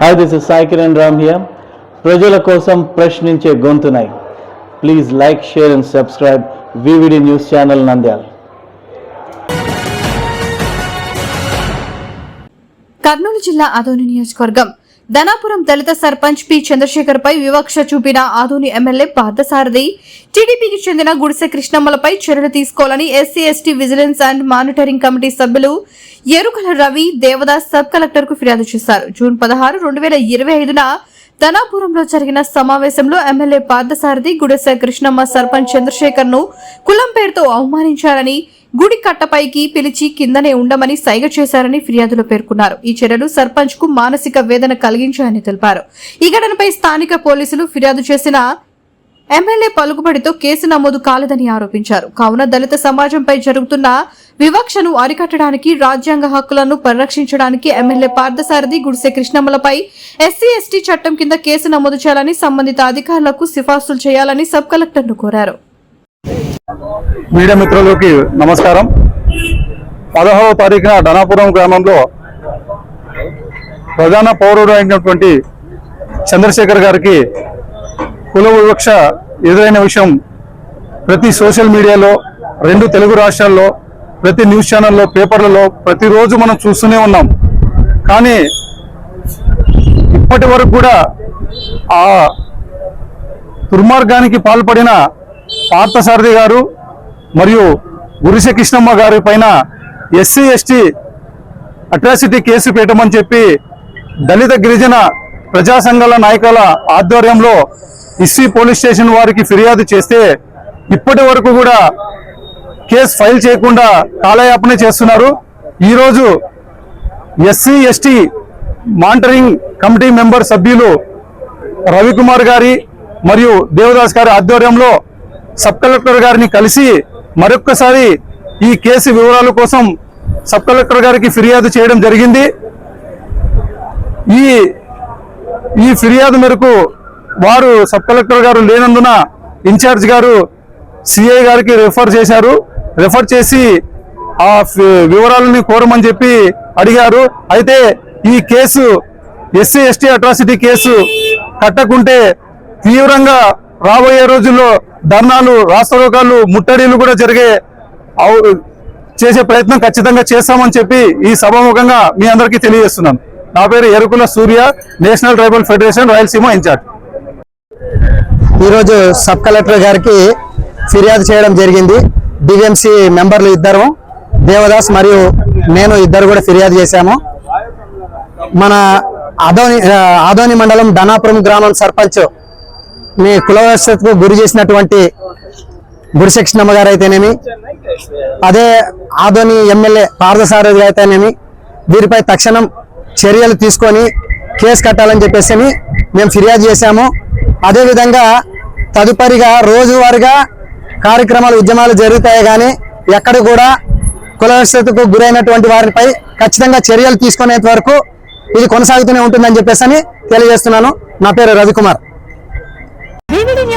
Hi this is Sai Kiran Ram here ప్రజల కోసం ప్రశ్నించే గొంతునై. Please like share and subscribe VVD news channel Nandyal Kurnool జిల్లా అదోని నియోజకవర్గం ధనాపురం దళిత sarpanch P Chandrashekar పై వివక్ష చూపిన ఆదోని ఎమ్మెల్యే పార్థసారథి. టీడీపీకి చెందిన గుడిసె కృష్ణమ్మలపై చర్యలు తీసుకోవాలని SC ST vigilance and monitoring committee సభ్యులు ఎరుకల రవి దేవదాస్ సబ్ కలెక్టర్కు ఫిర్యాదు చేశారు. జూన్ పదహారు రెండు వేల ఇరవై ఐదున ధనాపురంలో జరిగిన సమావేశంలో ఎమ్మెల్యే పార్థసారథి గుడిసె కృష్ణమ్మ సర్పంచ్ చంద్రశేఖర్ను కులం పేరుతో అవమానించారని గుడి కట్టపైకి పిలిచి కిందనే ఉండమని సైగ చేశారని ఫిర్యాదులో పేర్కొన్నారు. ఈ చర్యలు సర్పంచ్కు మానసిక వేదన కలిగించాయని తెలిపారు. ఈ ఘటనపై స్థానిక పోలీసులు ఫిర్యాదు చేసిన ఎమ్మెల్యే పలుకుబడితో కేసు నమోదు కాలేదని ఆరోపించారు. కావున దళిత సమాజంపై జరుగుతున్న వివక్షను అరికట్టడానికి రాజ్యాంగ హక్కులను పరిరక్షించడానికి ఎమ్మెల్యే పార్థసారథి గుడిసె కృష్ణమ్మలపై ఎస్సీ ఎస్టీ చట్టం కింద కేసు నమోదు చేయాలని సంబంధిత అధికారులకు సిఫార్సులు చేయాలని సబ్ కలెక్టర్ను కోరారు. మీడియా మిత్రులకి నమస్కారం. పదహారవ తారీఖున ధనాపురం గ్రామంలో ప్రధాన పౌరుడు అయినటువంటి చంద్రశేఖర్ గారికి కుల వివక్ష ఎదురైన విషయం ప్రతి సోషల్ మీడియాలో రెండు తెలుగు రాష్ట్రాల్లో ప్రతి న్యూస్ ఛానల్లో పేపర్లలో ప్రతిరోజు మనం చూస్తూనే ఉన్నాం. కానీ ఇప్పటి వరకు కూడా ఆ దుర్మార్గానికి పాల్పడిన పార్థసారథి గారు మరియు గురిసె కృష్ణమ్మ గారి పైన ఎస్సీ ఎస్టీ అట్రాసిటీ కేసు పెట్టమని చెప్పి దళిత గిరిజన ప్రజా సంఘాల నాయకుల ఆధ్వర్యంలో ఇస్సీ పోలీస్ స్టేషన్ వారికి ఫిర్యాదు చేస్తే ఇప్పటి వరకు కూడా కేసు ఫైల్ చేయకుండా కాలయాపన చేస్తున్నారు. ఈరోజు SC ST monitoring committee member సభ్యులు రవికుమార్ గారి మరియు దేవదాస్ గారి ఆధ్వర్యంలో సబ్ కలెక్టర్ గారిని కలిసి మరొక్కసారి ఈ కేసు వివరాల కోసం సబ్ కలెక్టర్ గారికి ఫిర్యాదు చేయడం జరిగింది. ఈ ఈ ఫిర్యాదు మేరకు వారు సబ్ కలెక్టర్ గారు లేనందున ఇన్ఛార్జ్ గారు సిఐ గారికి రెఫర్ చేశారు. రెఫర్ చేసి ఆ వివరాలని కోరమని చెప్పి అడిగారు. అయితే ఈ case SC ST atrocity case కట్టకుంటే తీవ్రంగా రాబోయే రోజుల్లో ధర్నాలు రాష్ట్రోకాలు ముట్టడిలు కూడా జరిగే చేసే ప్రయత్నం ఖచ్చితంగా చేస్తామని చెప్పి ఈ సభాముఖంగా మీ అందరికీ తెలియజేస్తున్నాను. నా పేరు Erukula Surya national tribal federation Rayalaseema incharge. ఈరోజు సబ్ కలెక్టర్ గారికి ఫిర్యాదు చేయడం జరిగింది. డివిఎంసి మెంబర్లు ఇద్దరు దేవదాస్ మరియు నేను ఇద్దరు కూడా ఫిర్యాదు చేశాము. మన ఆదోని ఆదోని మండలం ధనాపురం గ్రామం సర్పంచ్ మీ కులవశకు గురి చేసినటువంటి గురిశక్షణమ్మ గారు అయితేనేమి అదే ఆదోని ఎమ్మెల్యే పార్థసారథి అయితేనేమి వీరిపై తక్షణం చర్యలు తీసుకొని కేసు కట్టాలని చెప్పేసి అని మేము ఫిర్యాదు చేశాము. అదేవిధంగా తదుపరిగా రోజువారీగా కార్యక్రమాలు ఉద్యమాలు జరుగుతాయి కానీ ఎక్కడ కూడా కులవశతకు గురైనటువంటి వారిపై ఖచ్చితంగా చర్యలు తీసుకునేంత వరకు ఇది కొనసాగుతూనే ఉంటుందని చెప్పేసి అని తెలియజేస్తున్నాను. నా పేరు రవికుమార్.